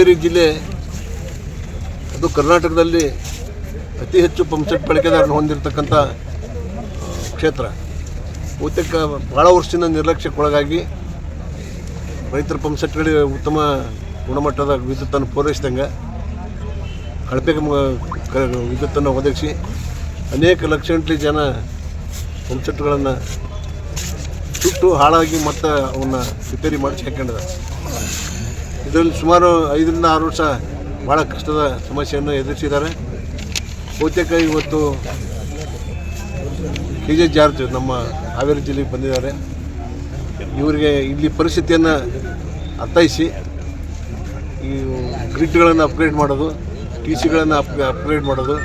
ಹಾವೇರಿ ಜಿಲ್ಲೆ, ಅದು ಕರ್ನಾಟಕದಲ್ಲಿ ಅತಿ ಹೆಚ್ಚು ಪಂಪ್ಸೆಟ್ ಬಳಕೆದಾರನ್ನು ಹೊಂದಿರತಕ್ಕಂಥ ಕ್ಷೇತ್ರ. ಬಹುತೇಕ ಭಾಳ ವರ್ಷದಿಂದ ನಿರ್ಲಕ್ಷ್ಯಕ್ಕೊಳಗಾಗಿ ರೈತರ ಪಂಪ್ಸೆಟ್ಗಳಿಗೆ ಉತ್ತಮ ಗುಣಮಟ್ಟದ ವಿದ್ಯುತ್ತನ್ನು ಪೂರೈಸಿದಂಗೆ ಕಳಪೆ ವಿದ್ಯುತ್ತನ್ನು ಒದಗಿಸಿ ಅನೇಕ ಲಕ್ಷಗಟ್ಟಲೆ ಜನ ಪಂಪ್ಸೆಟ್ಗಳನ್ನು ಸುಟ್ಟು ಹಾಳಾಗಿ ಮತ್ತೆ ಅವನ್ನ ರಿಪೇರಿ ಮಾಡಿಸಿ ಹಾಕೊಂಡಿದ್ದಾರೆ. ಇದರಲ್ಲಿ ಸುಮಾರು ಐದರಿಂದ ಆರು ವರ್ಷ ಭಾಳ ಕಷ್ಟದ ಸಮಸ್ಯೆಯನ್ನು ಎದುರಿಸಿದ್ದಾರೆ. ಬಹುತೇಕ ಇವತ್ತು ಕೆ ಜೆ ಜಾರ್ಜ್ ನಮ್ಮ ಹಾವೇರಿ ಜಿಲ್ಲೆಗೆ ಬಂದಿದ್ದಾರೆ. ಇವರಿಗೆ ಇಲ್ಲಿ ಪರಿಸ್ಥಿತಿಯನ್ನು ಅರ್ಥೈಸಿ, ಈ ಗ್ರಿಡ್ಗಳನ್ನು ಅಪ್ಗ್ರೇಡ್ ಮಾಡೋದು, ಟಿ ಸಿಗಳನ್ನು ಅಪ್, ಅಪ್ಗ್ರೇಡ್ ಮಾಡೋದು,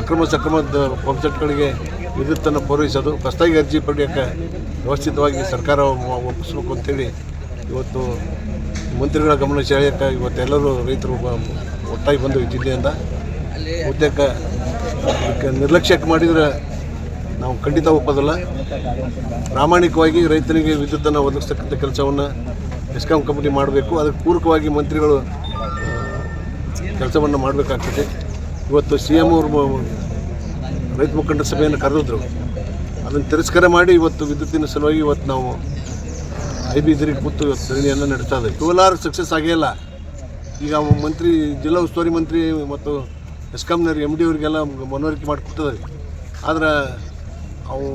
ಅಕ್ರಮ ಸಕ್ರಮದ ಪಂಪ್ಸೆಟ್ಗಳಿಗೆ ವಿದ್ಯುತ್ತನ್ನು ಪೂರೈಸೋದು ಹೊಸದಾಗಿ ಅರ್ಜಿ ಪಡೆಯೋಕ್ಕೆ ವ್ಯವಸ್ಥಿತವಾಗಿ ಸರ್ಕಾರ ಒಪ್ಪಿಸ್ಬೇಕು ಅಂತೇಳಿ ಇವತ್ತು ಮಂತ್ರಿಗಳ ಗಮನ ಸೆಳೆಯೋಕ್ಕೆ ಇವತ್ತೆಲ್ಲರೂ ರೈತರು ಒಟ್ಟಾಗಿ ಬಂದು ಜಿಲ್ಲೆಯಿಂದ ಉದ್ಯಕ್ಕೆ ನಿರ್ಲಕ್ಷ್ಯಕ್ಕೆ ಮಾಡಿದರೆ ನಾವು ಖಂಡಿತ ಒಪ್ಪೋದಿಲ್ಲ. ಪ್ರಾಮಾಣಿಕವಾಗಿ ರೈತನಿಗೆ ವಿದ್ಯುತ್ತನ್ನು ಒದಗಿಸ್ತಕ್ಕಂಥ ಕೆಲಸವನ್ನು ಎಸ್ಕಾಂ ಕಂಪನಿ ಮಾಡಬೇಕು. ಅದಕ್ಕೆ ಪೂರಕವಾಗಿ ಮಂತ್ರಿಗಳು ಕೆಲಸವನ್ನು ಮಾಡಬೇಕಾಗ್ತದೆ. ಇವತ್ತು ಸಿ ಎಂ ಅವರು ರೈತ ಮುಖಂಡ ಸಭೆಯನ್ನು ಕರೆದಿದ್ರು. ಅದನ್ನು ತಿರಸ್ಕಾರ ಮಾಡಿ ಇವತ್ತು ವಿದ್ಯುತ್ತಿನ ಸಲುವಾಗಿ ಇವತ್ತು ನಾವು ಐ ಇದ್ರಿಗೆ ಕೂತು ಸರಣಿಯನ್ನು ನಡೆಸ್ತಾ ಇದೆ. ಟೋಲಾರ್ ಸಕ್ಸಸ್ ಆಗೇ ಇಲ್ಲ. ಈಗ ಮಂತ್ರಿ, ಜಿಲ್ಲಾ ಉಸ್ತುವಾರಿ ಮಂತ್ರಿ ಮತ್ತು ಎಸ್ಕಾಂನವ್ರಿಗೆ ಎಂ ಡಿ ಅವರಿಗೆಲ್ಲ ಮನವರಿಕೆ ಮಾಡಿಕೊಟ್ಟಿದ್ದಾರೆ ಆದ್ರೆ ಅವು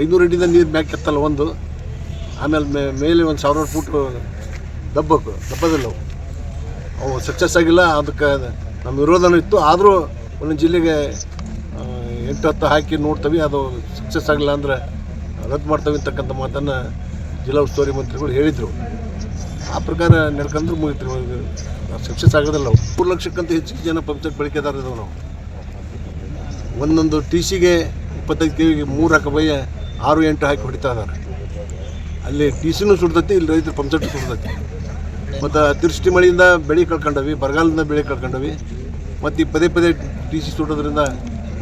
ಐನೂರು ಅಡಿದ ನೀರು ಮ್ಯಾಕ್ ಎತ್ತಲ್ಲ ಒಂದು. ಆಮೇಲೆ ಮೇ, ಮೇಲೆ ಒಂದು ಸಾವಿರ ಫೂಟ್ ದಬ್ಬಕ್ಕೆ ದಬ್ಬದಲ್ಲ ಅವು ಅವು ಸಕ್ಸಸ್ ಆಗಿಲ್ಲ, ಅದಕ್ಕೆ ನಮ್ಮ ವಿರೋಧನೂ ಇತ್ತು. ಆದರೂ ಒಂದೊಂದು ಜಿಲ್ಲೆಗೆ ಎಂಟು ಹತ್ತು ಹಾಕಿ ನೋಡ್ತೀವಿ. ಅದು ಸಕ್ಸಸ್ ಆಗಿಲ್ಲ ಅಂದರೆ ರದ್ದು ಮಾಡ್ತೀವಿ ಅಂತಕ್ಕಂಥ ಮಾತನ್ನು ಜಿಲ್ಲಾ ಉಸ್ತುವಾರಿ ಮಂತ್ರಿಗಳು ಹೇಳಿದರು. ಆ ಪ್ರಕಾರ ನಡ್ಕೊಂಡ್ರೆ ಮುಗಿತು ಸಕ್ಸಸ್ ಆಗೋದಿಲ್ಲ ನಾವು. ಮೂರು ಲಕ್ಷಕ್ಕಂತ ಹೆಚ್ಚಿಗೆ ಜನ ಪಂಪ್ಸೆಟ್ ಇದಾವೆ ನಾವು. ಒಂದೊಂದು ಟಿ ಸಿಗೆ ಇಪ್ಪತ್ತೈದು ಕೆ ವಿಗೆ ಮೂರು ಹಾಕ ಬಯ್ಯ ಆರು ಎಂಟು ಹಾಕಿ ಹೊಡಿತಾ ಇದ್ದಾರೆ. ಅಲ್ಲಿ ಟಿ ಸಿನೂ ಸುಡ್ತೈತಿ, ಇಲ್ಲಿ ರೈತರು ಪಂಪ್ಸೆಟ್ ಸುಡ್ತೈತಿ. ಮತ್ತು ಅತಿವೃಷ್ಟಿ ಮಳೆಯಿಂದ ಬೆಳೆ ಕಳ್ಕೊಂಡವಿ, ಬರಗಾಲದಿಂದ ಬೆಳೆ ಕಳ್ಕೊಂಡವಿ. ಮತ್ತು ಈ ಪದೇ ಪದೇ ಟಿ ಸಿ ಸುಡೋದ್ರಿಂದ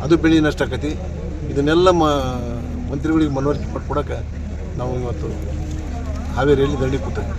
ಅದು ಬೆಳೆ ನಷ್ಟ ಆಕತಿ. ಇದನ್ನೆಲ್ಲ ಮಂತ್ರಿಗಳಿಗೆ ಮನವರಿಕೆ ಪಟ್ಕೊಡೋಕೆ ನಾವು ಇವತ್ತು ಹಾವೇರಿಯಲ್ಲಿ ದಂಡಿ ಕೂತೇವೆ